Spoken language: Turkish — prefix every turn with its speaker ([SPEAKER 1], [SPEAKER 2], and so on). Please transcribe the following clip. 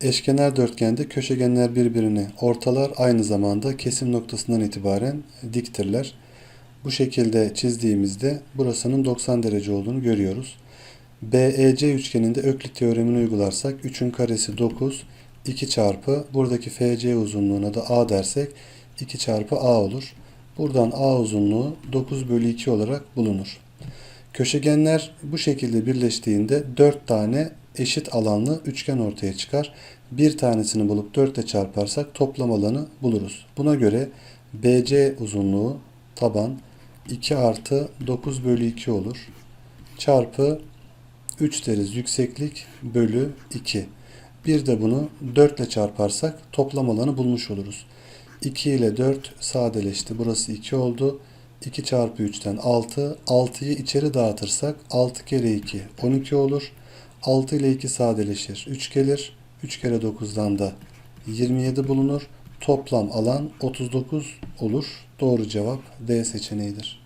[SPEAKER 1] Eşkenar dörtgende köşegenler birbirini ortalar aynı zamanda kesim noktasından itibaren diktirler. Bu şekilde çizdiğimizde burasının 90 derece olduğunu görüyoruz. BEC üçgeninde Öklit teoremini uygularsak 3'ün karesi 9, 2 çarpı buradaki FC uzunluğuna da A dersek 2 çarpı A olur. Buradan A uzunluğu 9 bölü 2 olarak bulunur. Köşegenler bu şekilde birleştiğinde 4 tane eşit alanlı üçgen ortaya çıkar. Bir tanesini bulup 4 ile çarparsak toplam alanı buluruz. Buna göre BC uzunluğu taban 2 artı 9 bölü 2 olur. Çarpı 3 deriz yükseklik bölü 2. Bir de bunu 4 ile çarparsak toplam alanı bulmuş oluruz. 2 ile 4 sadeleşti. Burası 2 oldu. 2 çarpı 3'ten 6. 6'yı içeri dağıtırsak 6 kere 2 12 olur. 6 ile 2 sadeleşir. 3 gelir. 3 kere 9'dan da 27 bulunur. Toplam alan 39 olur. Doğru cevap D seçeneğidir.